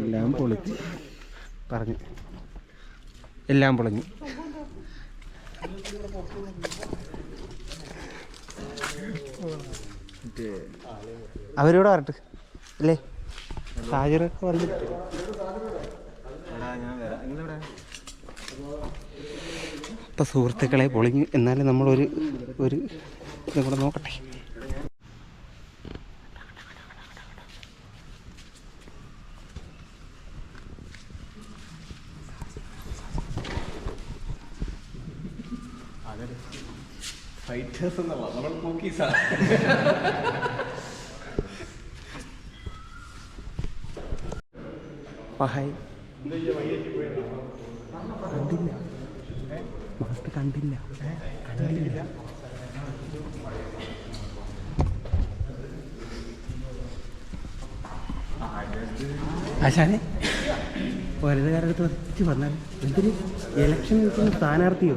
എല്ലാം പൊളിച്ച് പറഞ്ഞു. എല്ലാം പൊളിഞ്ഞു. അവരോട് വരട്ടെ അല്ലേ? സാഹചര്യമൊക്കെ വന്നിട്ട് ഇപ്പം സുഹൃത്തുക്കളെ പൊളിഞ്ഞു. എന്നാലും നമ്മളൊരു ഒരു ഇതും കൂടെ നോക്കട്ടെ. ഫൈറ്റേഴ്സ് എന്നല്ല നമ്മൾ കുക്കീസാണ് ഹായ് കണ്ടില്ല. മാസ്റ്റർ കണ്ടില്ല. കണ്ടില്ല. ആശാനെ വലുതുകാരടുത്ത് അടുത്ത് വന്നാൽ എന്തിന്? ഇലക്ഷൻ നിൽക്കുന്ന സ്ഥാനാർത്ഥിയോ?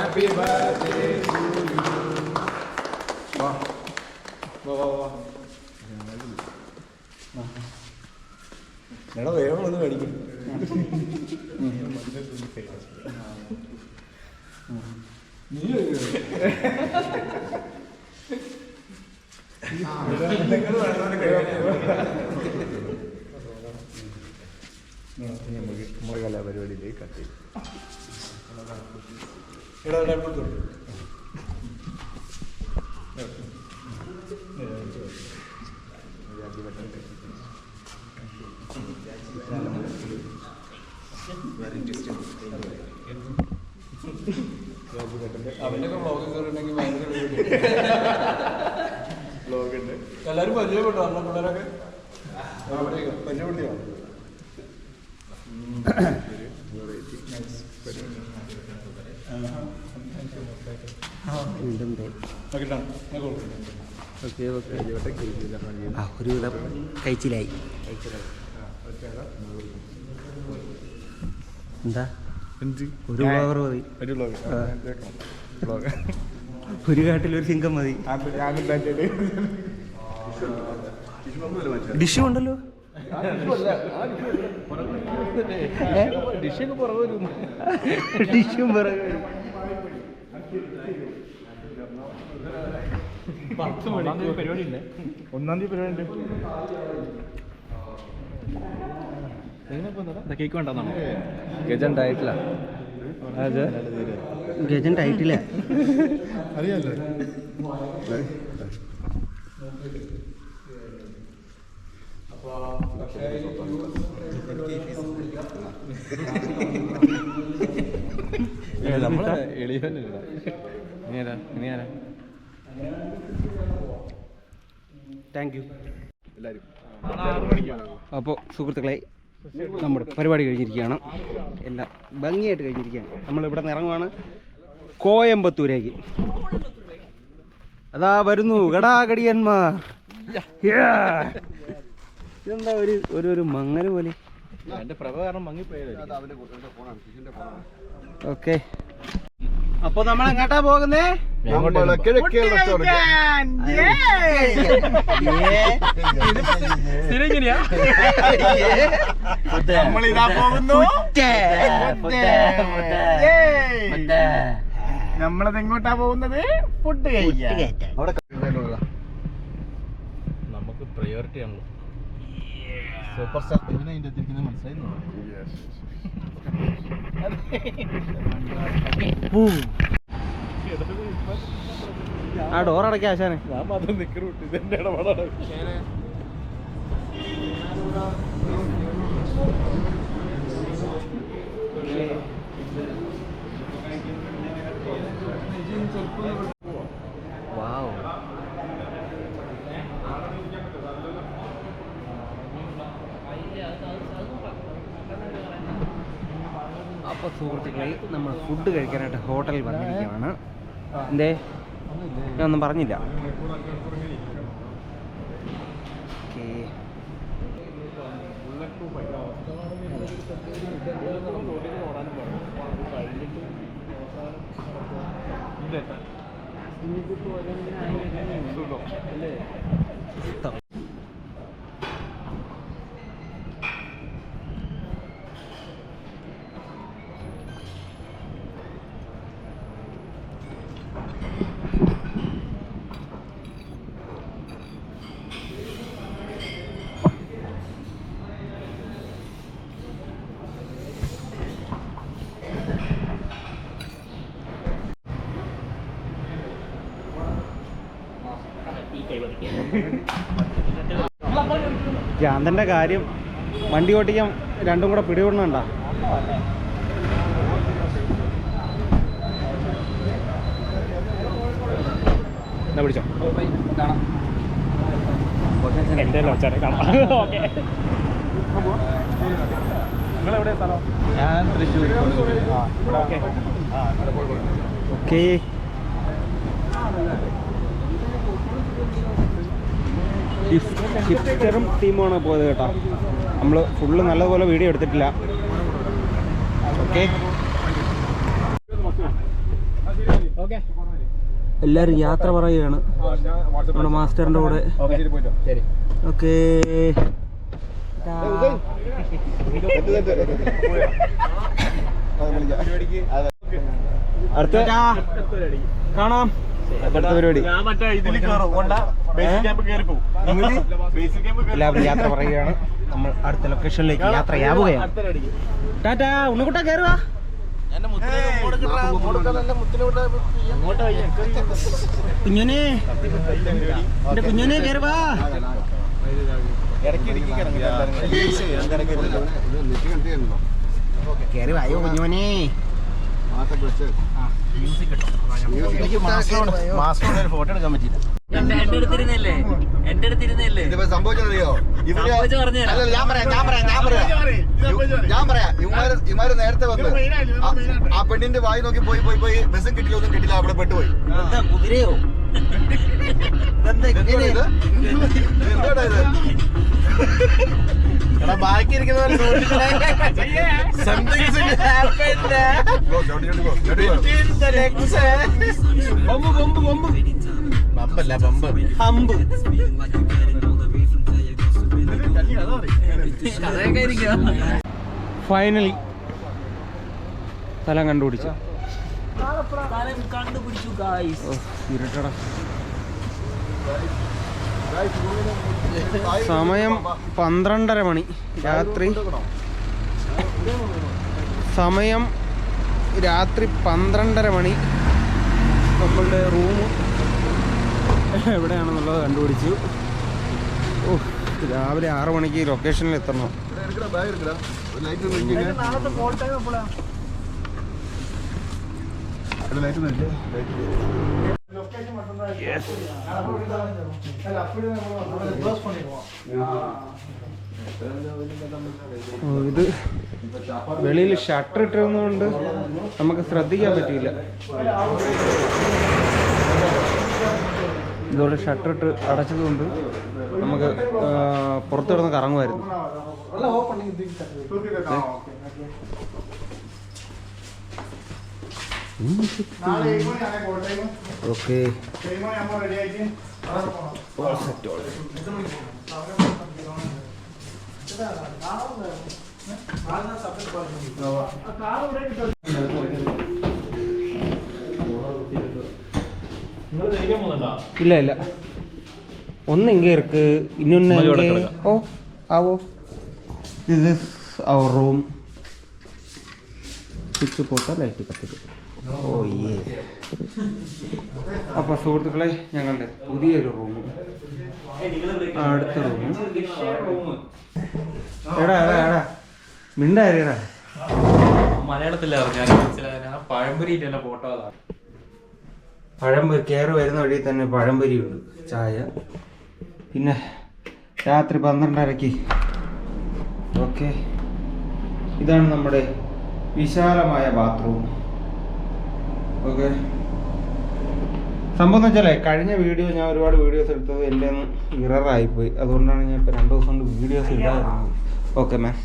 വാ ഹാപ്പി ബർത്ത്ഡേ വാ വാ വാ വാ എടാ വേഗം ഒന്ന് മേടിക്കും. നമ്മുടെ കലാപരിപാടിയിലേക്ക് കത്തി എടാ ഇങ്ങോട്ട് വരൂ. അവന്റെ വ്ളോഗ് കയറിയിട്ടുണ്ടെങ്കിൽ ഭയങ്കര വ്ളോഗ് ഉണ്ട്. എല്ലാരും പരിചയപ്പെട്ടോ? അന്ന പിള്ളേരൊക്കെ? പരിചയപ്പെടുത്തിയോ? വീണ്ടും ദേ. ഓക്കെ ഓക്കെ ആ ഒരുവിധം കഴിച്ചിലായി എന്താ ഒരു ഫ്ലവർ മതി ഒരു കാട്ടിൽ ഒരു സിംഗം മതി. ഡിഷ് ഉണ്ടല്ലോ. ഡിഷൊക്കെ പുറകെ വരും. ഡിഷും പിറകെ പരിപാടി ഉണ്ട് ഒന്നാം തീയതി പരിപാടി ഉണ്ട്. കേക്ക് വേണ്ടെന്നാണോ ഗജന്റ് ആയിട്ടില്ല ഗജന്റ് ആയിട്ടില്ല അറിയാലോ. നമ്മളെ എളിയല്ല താങ്ക് യു അപ്പോൾ സുഹൃത്തുക്കളെ നമ്മുടെ പരിപാടി കഴിഞ്ഞിരിക്കുകയാണ്. എല്ലാം ഭംഗിയായിട്ട് കഴിഞ്ഞിരിക്കുകയാണ്. നമ്മളിവിടെ നിന്ന് ഇറങ്ങുവാണ് കോയമ്പത്തൂരേക്ക്. അതാ വരുന്നു ഗടാഗടിയന്മാർ എന്താ ഇതെന്താ ഒരു ഒരു മങ്ങൽ പോലെ? ഓക്കെ. അപ്പൊ നമ്മൾ എങ്ങോട്ടാ നമ്മളിതാ പോകുന്നു. നമ്മളത് എങ്ങോട്ടാ പോകുന്നത്? ഫുഡ് കഴിക്കാൻ. നമുക്ക് പ്രയോറിറ്റി ആണല്ലോ സൂപ്പർ സ്റ്റാർ ഇതിനെ അതിന്റെ എത്തിക്കുന്നത് മനസ്സിലായിരുന്നു ആ ഡോർ അടയ്ക്കാം ആശാനെ ഞാൻ മാത്രം നിൽക്കുന്നുണ്ട് ഇതെന്റെ ഇടപാടാണ് അപ്പോൾ സുഹൃത്തുക്കളെ നമ്മൾ ഫുഡ് കഴിക്കാനായിട്ട് ഹോട്ടലിൽ വന്നിരിക്കുകയാണ്. എന്തേ? ഞാൻ ഒന്നും പറഞ്ഞില്ല. ഓക്കേ. ഭ്രാന്തന്റെ കാര്യം വണ്ടി ഓട്ടിക്കാൻ രണ്ടും കൂടെ പിടികൊണ്ടുണ്ടോ എന്നാ പിടിച്ചോ. എന്റെ ലോച്ചാണ് കാണാം. ഓക്കെ നിങ്ങളെവിടെ സ്ഥലം? ഞാൻ തൃശ്ശൂർ. ഓക്കെ ഹിപ്സ്റ്ററും ടീമുമാണ് പോയത് കേട്ടോ. നമ്മൾ ഫുള്ള് നല്ലതുപോലെ വീഡിയോ എടുത്തിട്ടില്ല. ഓക്കെ എല്ലാവരും യാത്ര പറയുകയാണ്. നമ്മുടെ മാസ്റ്ററിന്റെ കൂടെ. ഓക്കേ അടുത്ത. കാണാം. അടുത്ത പരിപാടി. എല്ലാവരും യാത്ര പറയുകയാണ്. നമ്മൾ അടുത്ത ലൊക്കേഷനിലേക്ക് യാത്രയാവുകയാണ് അടുത്ത അടിക്കും ടാറ്റാ ഉണ്ണിക്കുട്ട കയറുക കുഞ്ഞുനെ എന്റെ കുഞ്ഞുനെ കയറുവാ കയറി വായോ കുഞ്ഞുനെ മാസ്കോടെ ഒരു ഫോട്ടോ എടുക്കാൻ പറ്റിയില്ല. ഞാൻ പറയാം ഞാൻ പറയാം ഞാൻ പറയാം. ഞാൻ പറയാം. ഇവന്മാര് ഇവന്മാര് നേരത്തെ വന്ന് ആ- പെണ്ണിന്റെ വായി നോക്കി പോയി പോയി പോയി. ബസ്സും കിട്ടില്ല ഒന്നും കിട്ടില്ല അവിടെ പെട്ടുപോയി. എന്താ കുതിരയോ? എന്താ ഇത്? എന്തുവാടാ ഇത്? ബാക്കി ബമ്പല്ല ബമ്പ് ഹമ്പ്. ഫൈനലി സ്ഥലം കണ്ടുപിടിച്ചു. കണ്ടുപിടിച്ചു ഇരുട്ടടാ. സമയം പന്ത്രണ്ടര മണി. രാത്രി. സമയം രാത്രി പന്ത്രണ്ടര മണി. നമ്മളുടെ റൂം എവിടെയാണെന്നുള്ളത് കണ്ടുപിടിച്ചു. ഓ രാവിലെ ആറ് മണിക്ക് ലൊക്കേഷനിൽ എത്തണം? ഇവിടെ എടുക്കടാ, ഇത് വെളിയിൽ ഷട്ടർ ഇട്ടിരുന്നതുകൊണ്ട് നമുക്ക് ശ്രദ്ധിക്കാൻ പറ്റിയില്ല. ഇതുപോലെ ഷട്ടർ ഇട്ട് അടച്ചതുകൊണ്ട് നമുക്ക് പുറത്തു കിടന്ന് കറങ്ങുമായിരുന്നു. ഇല്ല ഇല്ല. ഒന്ന് ഇങ്ങ ഇருக்கு ഇന്നൊന്ന് ഓ ആവോ. ഇത് അവർ റൂം സ്വിച്ച് പോട്ടാ ലൈറ്റ് കത്തിക്കും ഓ ഏ അപ്പോൾ സുഹൃത്തുക്കളെ ഞങ്ങളുടെ പുതിയൊരു റൂം. അടുത്ത റൂം. എടാ എടാ എടാ. ഫോട്ടോ അതാ. പഴംപൊരി കയറി വരുന്ന വഴി തന്നെ പഴംപൊരിയുണ്ട് ചായ. പിന്നെ രാത്രി പന്ത്രണ്ടരയ്ക്ക് ഓക്കെ. ഇതാണ് നമ്മുടെ വിശാലമായ ബാത്റൂം ഓക്കെ. സംഭവം എന്ന് വെച്ചാലേ കഴിഞ്ഞ വീഡിയോ ഞാൻ ഒരുപാട് വീഡിയോസ് എടുത്തത് എന്റെ ഒന്ന് ഇററായിപ്പോയി അതുകൊണ്ടാണ് ഞാൻ ഇപ്പോൾ രണ്ട് ദിവസം കൊണ്ട് വീഡിയോസ് ഇടാതിരുന്നത് ഓക്കെ മാം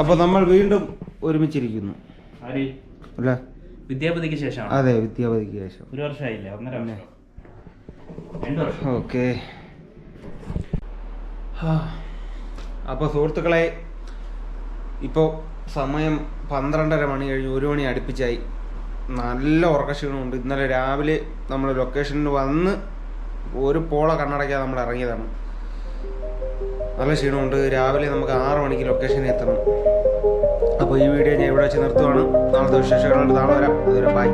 അപ്പോൾ നമ്മൾ വീണ്ടും ഒരുമിച്ചിരിക്കുന്നു. അല്ലേ? വിദ്യാപതിക്ക് ശേഷം അതെ വിദ്യാപതിക്ക് ശേഷം. ഒരു വർഷമായില്ലേ? ഒന്നര ഓക്കെ. അപ്പോൾ സുഹൃത്തുക്കളെ ഇപ്പോൾ സമയം പന്ത്രണ്ടര മണി കഴിഞ്ഞ് ഒരു മണി അടുപ്പിച്ചായി. നല്ല ഉറക്കക്ഷീണമുണ്ട്. ഇന്നലെ രാവിലെ നമ്മൾ ലൊക്കേഷനിൽ വന്ന് ഒരു പോള കണ്ണടയ്ക്കാതെ നമ്മൾ ഇറങ്ങിയതാണ്. നല്ല ക്ഷീണമുണ്ട്. രാവിലെ നമുക്ക് ആറ് മണിക്ക് ലൊക്കേഷനിൽ എത്തണം. അപ്പോൾ ഈ വീഡിയോ ഞാൻ ഇവിടെ വെച്ച് നിർത്തുവാണ്. നാളത്തെ വിശേഷങ്ങളുണ്ട് നാളെ വരാം. അതുവരെ ബൈ